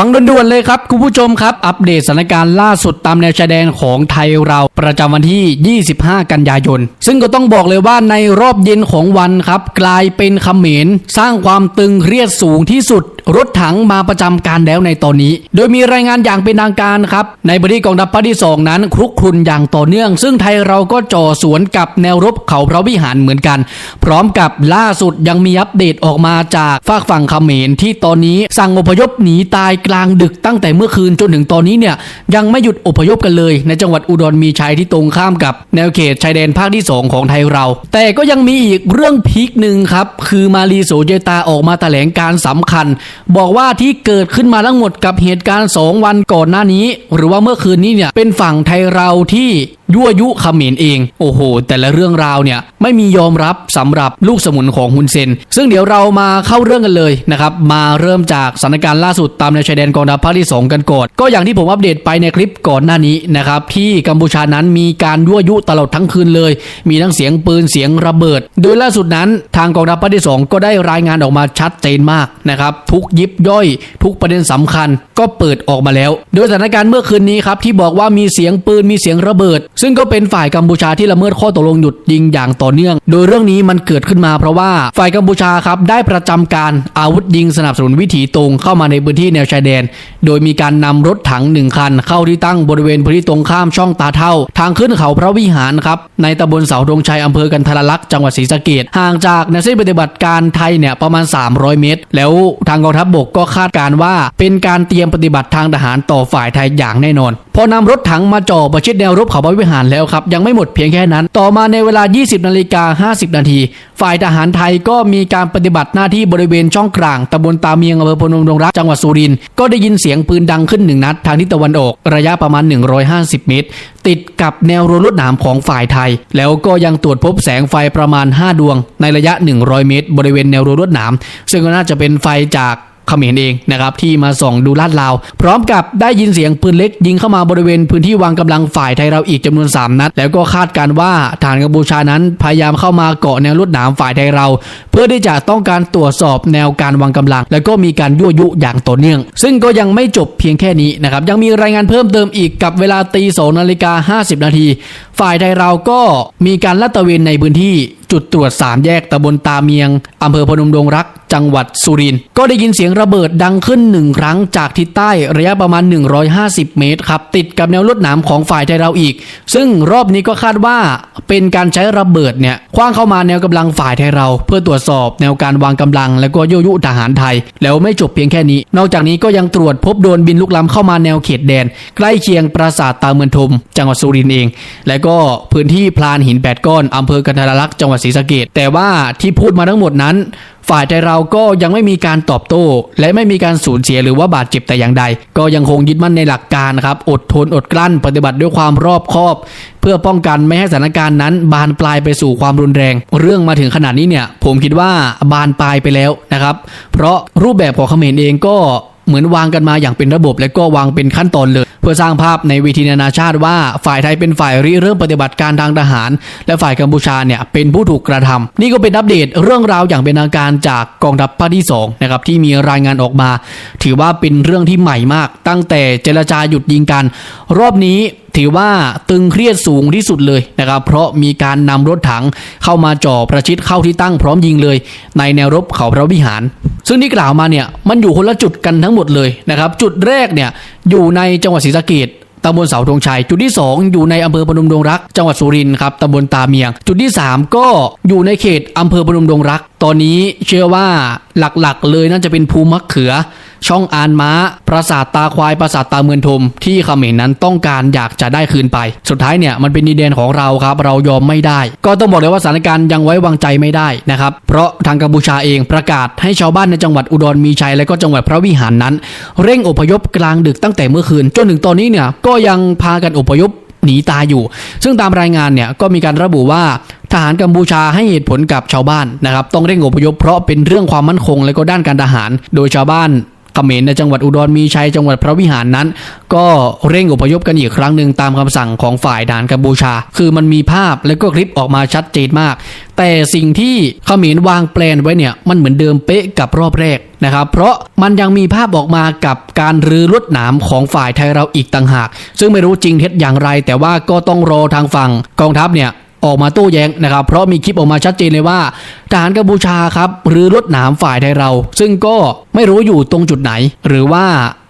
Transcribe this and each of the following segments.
ฟังด่วนๆเลยครับคุณผู้ชมครับ อัปเดตสถานการณ์ล่าสุดตามแนวชายแดนของไทยเราประจำวันที่ 25 กันยายน ซึ่งก็ต้องบอกเลยว่าในรอบเย็นของวันครับ กลายเป็นเขมรสร้างความตึงเครียดสูงที่สุด รถถังมาประจำการแล้วในตอนนี้ โดยมีรายงานอย่างเป็นทางการครับ ในบริกองทัพภาคที่ 2 นั้นครุกครุนอย่างต่อเนื่อง ซึ่งไทยเราก็จ่อสวนกับแนวรบเขาพระวิหารเหมือนกัน พร้อมกับล่าสุดยังมีอัปเดตออกมาจากฝากฝั่งเขมรที่ตอนนี้สั่งอพยพหนีตายกลางดึกตั้งแต่เมื่อคืนจนถึงตอนนี้เนี่ยยังไม่หยุดอพยพกันเลย ในจังหวัดอุดรมีชัยที่ตรงข้ามกับแนวเขตชายแดนภาคที่ 2 ของไทยเรา แต่ก็ยังมีอีกเรื่องพีคหนึ่งครับคือมารีโสเจตาออกมาแถลงการสำคัญบอกว่าที่เกิดขึ้นมาทั้งหมดกับเหตุการณ์ 2 วันก่อนหน้านี้ หรือว่าเมื่อคืนนี้เนี่ยเป็นฝั่งไทยเราที่ยั่วยุเขมรเอง โอ้โห แต่ละเรื่องราวเนี่ยไม่มียอมรับสำหรับลูกสมุนของฮุนเซน ซึ่งเดี๋ยวเรามาเข้าเรื่องกันเลยนะครับ มาเริ่มจากสถานการณ์ล่าสุดตามแนวชายแดนกองทัพภาคที่ 2 กันก่อน ก็อย่างที่ผมอัปเดตไปในคลิปก่อนหน้านี้นะครับที่กัมพูชานั้นมีการยั่วยุตลอดทั้งคืนเลย มีทั้งเสียงปืนเสียงระเบิด โดยล่าสุดนั้นทางกองทัพภาคที่ 2 ก็ได้รายงานออกมาชัดเจนมากนะครับทุกยิบย่อย ทุกประเด็นสำคัญก็เปิดออกมาแล้ว โดยสถานการณ์เมื่อคืนนี้ครับที่บอกว่ามีเสียงปืนมีเสียงระเบิด ซึ่งก็เป็นฝ่ายกัมพูชาที่ละเมิดข้อตกลงหยุดยิงอย่างต่อเนื่อง โดยเรื่องนี้มันเกิดขึ้นมาเพราะว่าฝ่ายกัมพูชาครับได้ประจำการอาวุธยิงสนับสนุนวิถีตรงเข้ามาในพื้นที่แนวชายแดนโดยมีการนำรถถังหนึ่งคัน เข้าที่ตั้งบริเวณพื้นที่ตรงข้ามช่องตาเท่า ทางขึ้นเขาพระวิหารครับในตำบลเสาธงชัยอำเภอกันทรลักษณ์จังหวัดศรีสะเกดห่างจากแนวเส้นปฏิบัติการไทยเนี่ยประมาณ 300 เมตร แล้วทางกองทัพบกก็คาดการว่า เป็นการเตรียมปฏิบัติทางทหารต่อฝ่ายไทยอย่างแน่นอนพอนำรถถังมาจ่อประชิดแนวรบเขาพระวิหารแล้วครับยังไม่หมดเพียงแค่นั้น ต่อมาในเวลา 20นาฬิกา50 นาที ฝ่ายทหารไทยก็มีการปฏิบัติหน้าที่บริเวณช่องกลางตำบลตาเมียงอำเภอพนมดงรักจังหวัดสุรินทร์ก็ได้ยินเสียงียงปืนดังขึ้นหนึ่งนัดทางทิศตะวันออก ระยะประมาณ 150 เมตร ติดกับแนวรั้วลวดหนามของฝ่ายไทย แล้วก็ยังตรวจพบแสงไฟประมาณ 5 ดวง ในระยะ 100 เมตร บริเวณแนวรั้วลวดหนามซึ่งก็น่าจะเป็นไฟจาก เขมรเองนะครับที่มาส่องดูลาดราว พร้อมกับได้ยินเสียงปืนเล็กยิงเข้ามาบริเวณพื้นที่วางกำลังฝ่ายไทยเราอีกจำนวน 3 นัด แล้วก็คาดการว่าฐานกัมพูชานั้นพยายามเข้ามาเกาะแนวลวดหนามฝ่ายไทยเรา เพื่อที่จะต้องการตรวจสอบแนวการวางกำลัง แล้วก็มีการยั่วยุอย่างต่อเนื่อง ซึ่งก็ยังไม่จบเพียงแค่นี้นะครับยังมีรายงานเพิ่มเติมอีกกับเวลาตีสองนาฬิกา50 นาที ฝ่ายไทยเราก็มีการลาดตระเวนในพื้นที่จุดตรวจ 3 แยกตำบลตาเมียงอำเภอพนมดงรัก จังหวัดสุรินทร์ก็ได้ยินเสียงระเบิดดังขึ้นหนึ่งครั้งจากทิศใต้ระยะประมาณ 150 เมตรครับ ติดกับแนวลวดหนามของฝ่ายไทยเราอีก ซึ่งรอบนี้ก็คาดว่าเป็นการใช้ระเบิดเนี่ยคว้างเข้ามาแนวกำลังฝ่ายไทยเรา เพื่อตรวจสอบแนวการวางกำลัง และก็ยั่วยุทหารไทย แล้วไม่จบเพียงแค่นี้ นอกจากนี้ก็ยังตรวจพบโดนบินลุกล้ำเข้ามาแนวเขตแดน ใกล้เคียงปราสาทตาเมือนทม จังหวัดสุรินทร์เอง และก็พื้นที่พลานหินแปดก้อนอำเภอกันทรลักษณ์จังหวัดศรีสะเกดแต่ว่าที่พูดมาทั้งหมดนั้น ฝ่ายไทยเราก็ยังไม่มีการตอบโต้ และไม่มีการสูญเสียหรือว่าบาดเจ็บแต่อย่างใด ก็ยังคงยึดมั่นในหลักการครับอดทนอดกลั้น ปฏิบัติด้วยความรอบคอบ เพื่อป้องกันไม่ให้สถานการณ์นั้น บานปลายไปสู่ความรุนแรง เรื่องมาถึงขนาดนี้เนี่ย ผมคิดว่าบานปลายไปแล้วนะครับ เพราะรูปแบบของเขมรเองก็เหมือนวางกันมาอย่างเป็นระบบและก็วางเป็นขั้นตอนเลย เพื่อสร้างภาพในเวทีนานาชาติว่าฝ่ายไทยเป็นฝ่ายริเริ่มปฏิบัติการทางทหาร และฝ่ายกัมพูชาเนี่ยเป็นผู้ถูกกระทำนี่ก็เป็นอัปเดตเรื่องราวอย่างเป็นทางการจากกองทัพภาคที่2นะครับที่มีรายงานออกมา ถือว่าเป็นเรื่องที่ใหม่มาก ตั้งแต่เจรจาหยุดยิงกัน รอบนี้ถือว่าตึงเครียดสูงที่สุดเลยนะครับ เพราะมีการนำรถถังเข้ามาจ่อประชิดเข้าที่ตั้งพร้อมยิงเลย ในแนวรบเขาพระวิหาร ซึ่งที่กล่าวมาเนี่ยมันอยู่คนละจุดกันทั้งหมดเลยนะครับ จุดแรกเนี่ยอยู่ในจังหวัดศรีสะเกดตำบลเสาธงชัย จุดที่ 2 อยู่ในอำเภอพนมดงรัก จังหวัดสุรินทร์ครับตำบลตาเมียง จุดที่ 3 ก็อยู่ในเขตอำเภอพนมดงรัก ตอนนี้เชื่อว่าหลักๆ เลยน่าจะเป็นภูมักเขือ ช่องอานม้า ปราสาทตาควาย ปราสาทตาเมือนทม ที่เขมรนั้นต้องการอยากจะได้คืนไป สุดท้ายเนี่ยมันเป็นดินแดนของเราครับ เรายอมไม่ได้ ก็ต้องบอกเลยว่าสถานการณ์ยังไว้วางใจไม่ได้นะครับ เพราะทางกัมพูชาเองประกาศให้ชาวบ้านในจังหวัดอุดรมีชัยและก็จังหวัดพระวิหารนั้น เร่งอพยพกลางดึกตั้งแต่เมื่อคืน จนถึงตอนนี้เนี่ยก็ยังพากันอพยพหนีตายอยู่ ซึ่งตามรายงานเนี่ยก็มีการระบุว่าทหารกัมพูชาให้เหตุผลกับชาวบ้านนะครับ ต้องเร่งอพยพเพราะเป็นเรื่องความมั่นคงและก็ด้านการทหาร โดยชาวบ้าน เขมรในจังหวัดอุดรมีชัยจังหวัดพระวิหารนั้น ก็เร่งอพยพกันอีกครั้งหนึ่งตามคำสั่งของฝ่ายด่านกัมพูชา คือมันมีภาพแล้วก็คลิปออกมาชัดเจนมาก แต่สิ่งที่เขมรวางแปลนไว้เนี่ยมันเหมือนเดิมเป๊ะกับรอบแรกนะครับ เพราะมันยังมีภาพออกมากับการรื้อลวดหนามของฝ่ายไทยเราอีกต่างหาก ซึ่งไม่รู้จริงเท็จอย่างไร แต่ว่าก็ต้องรอทางฝั่งกองทัพเนี่ย ออกมาโต้แย้งนะครับ เพราะมีคลิปออกมาชัดเจนเลยว่าทหารกัมพูชาครับหรือลวดหนามฝ่ายไทยเรา ซึ่งก็ไม่รู้อยู่ตรงจุดไหน หรือว่า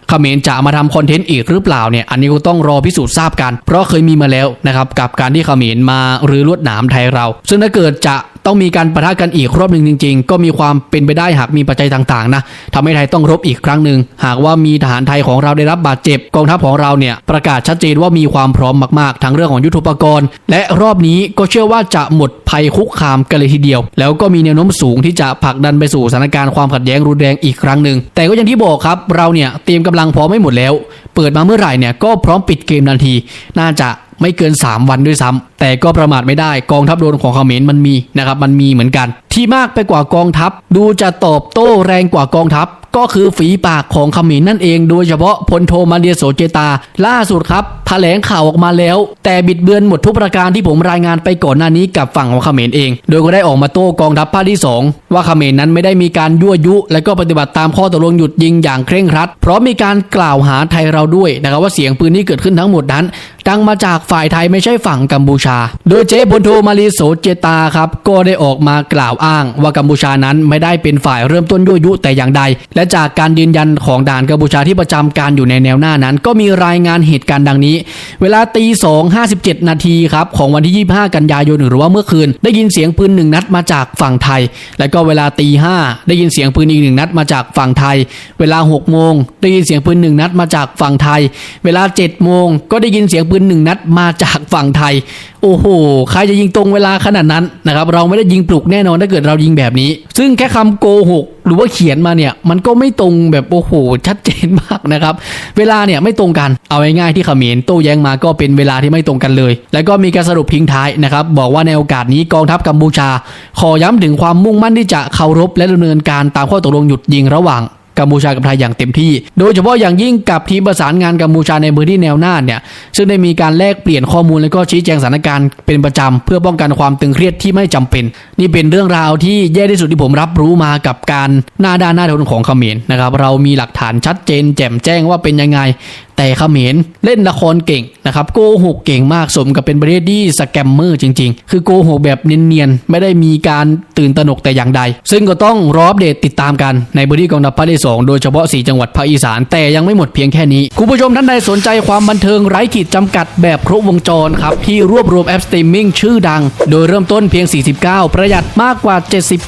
เขมรจะมาทำคอนเทนต์อีกหรือเปล่าเนี่ย อันนี้ก็ต้องรอพิสูจน์ทราบกัน เพราะเคยมีมาแล้วนะครับ กับการที่เขมรมาหรือลวดหนามไทยเรา ซึ่งถ้าเกิดจะ ต้องมีการประทะกันอีกรอบหนึ่งจริง ๆ ก็มีความเป็นไปได้หากมีปัจจัยต่างๆนะทำให้ไทยต้องรบอีกครั้งหนึ่งหากว่ามีทหารไทยของเราได้รับบาดเจ็บกองทัพของเราเนี่ยประกาศชัดเจนว่ามีความพร้อมมากๆ ทั้งเรื่องของยุทธปกรณ์ และรอบนี้ก็เชื่อว่าจะหมดภัยคุกคามกันเลยทีเดียว แล้วก็มีแนวโน้มสูงที่จะผลักดันไปสู่สถานการณ์ความขัดแย้งรุนแรงอีกครั้งหนึ่งแต่ก็อย่างที่บอกครับเราเนี่ยเตรียมกำลังพร้อมไม่หมดแล้ว เปิดมาเมื่อไหร่เนี่ยก็พร้อมปิดเกมทันที น่าจะ ไม่เกิน 3 วันด้วยซ้ำแต่ก็ประมาทไม่ได้กองทัพโดนของเขมรมันมีนะครับมันมีเหมือนกัน ที่มากไปกว่ากองทัพ ดูจะตอบโต้แรงกว่ากองทัพ ก็คือฝีปากของเขมรนั่นเอง โดยเฉพาะพลโทมาเดียโสเจตา ล่าสุดครับแถลงข่าวออกมาแล้ว แต่บิดเบือนหมดทุกประการที่ผมรายงานไปก่อนหน้านี้กับฝั่งของเขมรเอง โดยก็ได้ออกมาโต้กองทัพภาคที่ 2 ว่าเขมรนั้นไม่ได้มีการยั่วยุ และก็ปฏิบัติตามข้อตกลงหยุดยิงอย่างเคร่งครัด เพราะมีการกล่าวหาไทยเราด้วยนะครับว่าเสียงปืนที่เกิดขึ้นทั้งหมดนั้น ดังมาจากฝ่ายไทยไม่ใช่ฝั่งกัมพูชา โดยเจ๊พลโทมาลีโสเจตาครับก็ได้ออกมากล่าวอ้าง ว่ากัมพูชานั้นไม่ได้เป็นฝ่ายเริ่มต้นยั่วยุแต่อย่างใด และจากการยืนยันของด่านกัมพูชาที่ประจำการอยู่ในแนวหน้านั้น ก็มีรายงานเหตุการณ์ดังนี้ เวลาตีสองห้าสิบเจ็ดนาทีครับของวันที่ 25 กันยายนหรือว่าเมื่อคืน ได้ยินเสียงปืนหนึ่งนัดมาจากฝั่งไทย และก็เวลาตีห้าได้ยินเสียงปืนอีกหนึ่งนัดมาจากฝั่งไทย เวลา6โมงได้ยินเสียงปืนหนึ่งนัดมาจากฝั่งไทย เวลา7โมงก็ได้ยินเสียงปืนหนึ่งนัดมาจากฝั่งไทย โอ้โห ใครจะยิงตรงเวลาขนาดนั้นนะครับ เราไม่ได้ยิงปลุกแน่นอนถ้าเกิดเรายิงแบบนี้ ซึ่งแค่คำโกหกหรือว่าเขียนมาเนี่ย มันก็ไม่ตรงแบบโอ้โห ชัดเจนมากนะครับ เวลาเนี่ยไม่ตรงกัน เอาง่ายๆที่เขมรโต้แย้งมาก็เป็นเวลาที่ไม่ตรงกันเลย แล้วก็มีการสรุปทิ้งท้ายนะครับ บอกว่าในโอกาสนี้กองทัพกัมพูชา ขอย้ำถึงความมุ่งมั่นที่จะเคารพและดำเนินการตามข้อตกลงหยุดยิงระหว่าง กัมพูชากับไทยอย่างเต็มที่ โดยเฉพาะอย่างยิ่งกับทีมประสานงานกัมพูชาในพื้นที่แนวหน้าเนี่ยซึ่งได้มีการแลกเปลี่ยนข้อมูลและก็ชี้แจงสถานการณ์เป็นประจำเพื่อป้องกันความตึงเครียดที่ไม่จำเป็น นี่เป็นเรื่องราวที่แย่ที่สุดที่ผมรับรู้มากับการหน้าด้านหน้าทนของเขมรนะครับเรามีหลักฐานชัดเจน แจ่มแจ้งว่าเป็นยังไง แต่เขมรเล่นละครเก่งนะครับโกหกเก่งมากสมกับเป็นประเทศที่สแกมเมอร์จริง ๆ คือโกหกแบบเนียนๆ ไม่ได้มีการตื่นตระหนกแต่อย่างใด ซึ่งก็ต้องรออัปเดตติดตามกันในพื้นที่กองทัพภาคที่สองโดยเฉพาะ 4 จังหวัดภาคอีสานแต่ยังไม่หมดเพียงแค่นี้ คุณผู้ชมท่านใดสนใจความบันเทิงไร้ขีดจำกัดแบบครบวงจรครับ ที่รวบรวมแอปสตรีมมิ่งชื่อดัง โดยเริ่มต้นเพียง 49 ประหยัดมากกว่า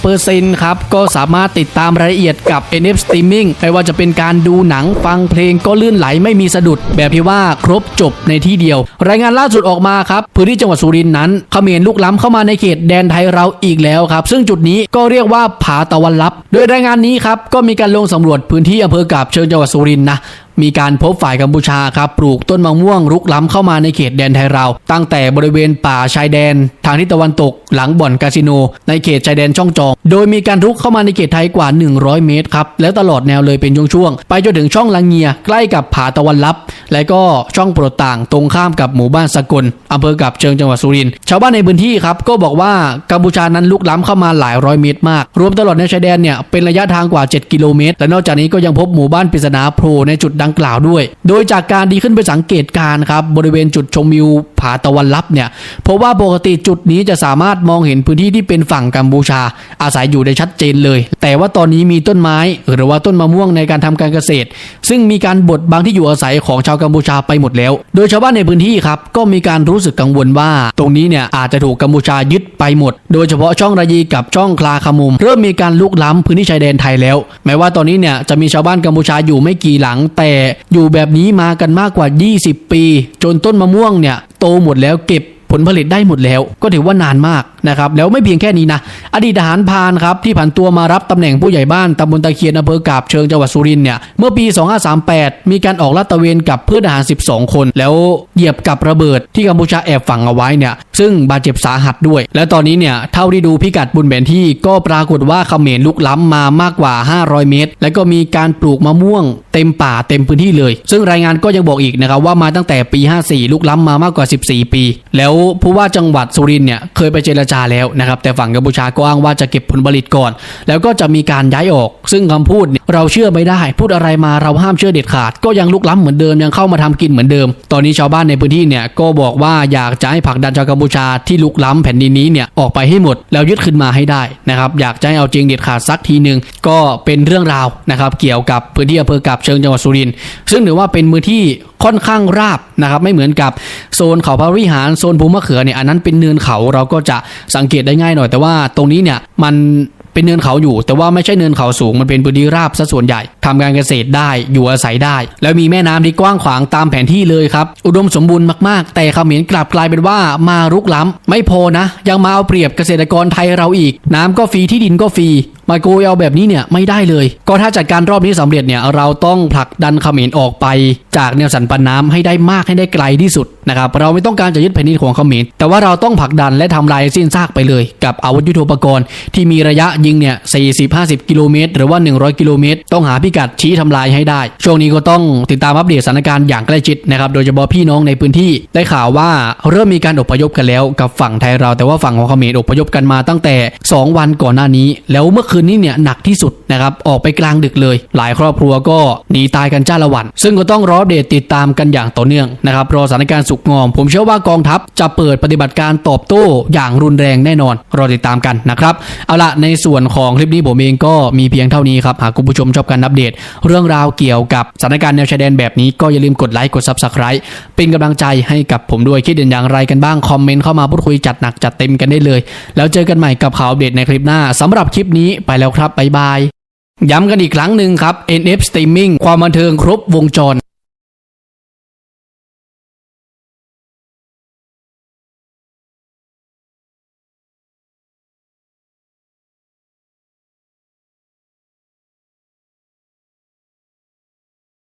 70%ครับ ก็สามารถติดตามรายละเอียดกับ NF Streaming ไม่ว่าจะเป็นการดูหนังฟังเพลงก็ลื่นไหลไม่มีสะดุดแบบที่ว่าครบจบในที่เดียว รายงานล่าสุดออกมาครับพื้นที่จังหวัดสุรินทร์นั้นเขมรลุกล้ำเข้ามาในเขตแดนไทยเราอีกแล้วครับ ซึ่งจุดนี้ก็เรียกว่าผาตะวันลับ โดยรายงานนี้ครับก็มีการลงสำรวจพื้นที่อำเภอกาบเชิงจังหวัดสุรินทร์นะ มีการพบฝ่ายกัมพูชาครับปลูกต้นมะม่วงรุกล้ำเข้ามาในเขตแดนไทยเรา ตั้งแต่บริเวณป่าชายแดน ทางทิศตะวันตกหลังบ่อนคาสิโน ในเขตชายแดนช่องจอง โดยมีการรุกเข้ามาในเขตไทยกว่า 100 เมตรครับแล้วตลอดแนวเลยเป็นช่วงๆไปจนถึงช่องลังเงียใกล้กับผาตะวันลับ และก็ช่องโปรดต่างตรงข้ามกับหมู่บ้านสกลอำเภอกับเชิงจังหวัดสุรินทร์ชาวบ้านในพื้นที่ครับก็บอกว่ากัมพูชานั้นลุกล้ำเข้ามาหลายร้อยเมตรมาก รวมตลอดแนวชายแดนเนี่ยเป็นระยะทางกว่า 7 กิโลเมตร และนอกจากนี้ก็ยังพบหมู่บ้านปริศนาโผล่ในจุดดังกล่าวด้วย โดยจากการดีขึ้นไปสังเกตการครับบริเวณจุดชมวิวผาตะวันลับเนี่ยเพราะว่าปกติจุดนี้จะสามารถมองเห็นพื้นที่ที่เป็นฝั่งกัมพูชา อาศัยอยู่ได้ชัดเจนเลย แต่ว่าตอนนี้มีต้นไม้ หรือว่าต้นมะม่วงในการทำการเกษตร ซึ่งมีการบดบังที่อยู่อาศัยของชาวกัมพูชาไปหมดแล้ว โดยชาวบ้านในพื้นที่ครับก็มีการรู้สึกกังวลว่า ตรงนี้เนี่ยอาจจะถูกกัมพูชายึดไปหมด โดยเฉพาะช่องระยีกับช่องคลาขมุม เริ่มมีการลุกล้ำพื้นที่ชายแดนไทยแล้ว แม้ว่าตอนนี้เนี่ยจะมีชาวบ้านกัมพูชาอยู่ไม่กี่หลังแต่อยู่แบบนี้มากันมากกว่า 20 ปี จนต้นมะม่วงเนี่ยโตหมดแล้วเก็บผลผลิตได้หมดแล้ว ก็ถือว่านานมากนะครับแล้วไม่เพียงแค่นี้นะ อดีตทหารพานครับที่ผันตัวมารับตำแหน่งผู้ใหญ่บ้านตำบลตะเคียนอำเภอกาบเชิงจังหวัดสุรินเนี่ยเมื่อปี 2538 มีการออกลาดตระเวนกับเพื่อนทหาร 12 คน แล้วเหยียบกับระเบิดที่กัมพูชาแอบฝังเอาไว้เนี่ยซึ่งบาดเจ็บสาหัสด้วย และตอนนี้เนี่ยเท่าที่ดูพิกัดบุญแผนที่ก็ปรากฏว่าเขมรลุกล้ำมามากกว่า 500 เมตร และก็มีการปลูกมะม่วงเต็มป่าเต็มพื้นที่เลย ซึ่งรายงานก็ยังบอกอีกนะครับว่ามาตั้งแต่ปี 54 ลุกล้ำมามากกว่า 14 ปี แล้วผู้ว่าจังหวัดสุรินเนี่ยเคยไปเจรจาแล้วนะครับแต่ฝั่งกัมพูชาก็อ้างว่าจะเก็บผลผลิตก่อน แล้วก็จะมีการย้ายออก ซึ่งคำพูดเนี่ยเราเชื่อไม่ได้ พูดอะไรมาเราห้ามเชื่อเด็ดขาด ก็ยังลุกล้ำเหมือนเดิมยังเข้ามาทำกินเหมือนเดิม ตอนนี้ชาวบ้านในพื้นที่เนี่ยก็บอกว่าอยากจะให้ผลักดันชาวกัมพูชาที่ลุกล้ำแผ่นดินนี้เนี่ยออกไปให้หมด แล้วยึดขึ้นมาให้ได้นะครับอยากจะให้เอาจริงเด็ดขาดสักทีหนึ่งก็เป็นเรื่องราวนะครับเกี่ยวกับพื้นที่อำเภอกาบเชิงจังหวัดสุรินทร์ซึ่งถือว่าเป็นพื้นที่ค่อนข้างราบนะครับไม่เหมือนกับโซนเขาพระวิหารโซนภูมะเขือเนี่ยอันนั้นเป็นเนินเขาเราก็จะสังเกตได้ง่ายหน่อย แต่ว่าตรงนี้เนี่ยมันเป็นเนินเขาอยู่ แต่ว่าไม่ใช่เนินเขาสูงมันเป็นพื้นที่ราบซะส่วนใหญ่ทำการเกษตรได้อยู่อาศัยได้ แล้วมีแม่น้ำที่กว้างขวางตามแผนที่เลยครับ อุดมสมบูรณ์มากๆ แต่เขมรกลับกลายเป็นว่ามารุกล้ำไม่พอนะ ยังมาเอาเปรียบเกษตรกรไทยเราอีก น้ำก็ฟรีที่ดินก็ฟรี มาโกยเอาแบบนี้เนี่ยไม่ได้เลย ก็ถ้าจัดการรอบนี้สำเร็จเนี่ยเราต้องผลักดันเขมรออกไป จากแนวสันปันน้ำให้ได้มากให้ได้ไกลที่สุดนะครับเราไม่ต้องการจะยึดแผ่นดินของเขมรแต่ว่าเราต้องผลักดันและทำลายสิ้นซากไปเลย กับอาวุธยุทโธปกรณ์ที่มีระยะยิงเนี่ย40-50 กิโลเมตร หรือว่า 100 กิโลเมตร ต้องหาพิกัดชี้ทำลายให้ได้ ช่วงนี้ก็ต้องติดตามอัปเดตสถานการณ์อย่างใกล้ชิดนะครับโดยเฉพาะพี่น้องในพื้นที่ได้ข่าวว่าเริ่มมีการอพยพกันแล้วกับฝั่งไทยเรา แต่ว่าฝั่งของเขมรอพยพกันมาตั้งแต่ 2 วันก่อนหน้านี้ แล้วเมื่อคืนนี้เนี่ยหนักที่สุดนะครับออกไปกลางดึกเลย หลายครอบครัวก็หนีตายกันจ้าละวัน ซึ่งก็ต้องรอเดตติดตามกันอย่างต่อเนื่องนะครับรอสถานการณ์สุกงอม ผมเชื่อว่ากองทัพจะเปิดปฏิบัติการตอบโต้อย่างรุนแรงแน่นอน รอติดตามกันนะครับ เอาละในส่วนของคลิปนี้ผมเองก็มีเพียงเท่านี้ครับ หากคุณผู้ชมชอบการอัปเดต เรื่องราวเกี่ยวกับสถานการณ์แนวชายแดนแบบนี้ก็อย่าลืมกดไลค์กด subscribe เป็นกำลังใจให้กับผมด้วยคิดเห็นอย่างไรกันบ้างคอมเมนต์เข้ามาพูดคุยจัดหนักจัดเต็มกันได้เลย แล้วเจอกันใหม่กับข่าวอัปเดตในคลิปหน้าสำหรับคลิปนี้ไปแล้วครับบ๊ายบาย ย้ำกันอีกครั้งหนึ่งครับ NF Streaming ความบันเทิงครบวงจร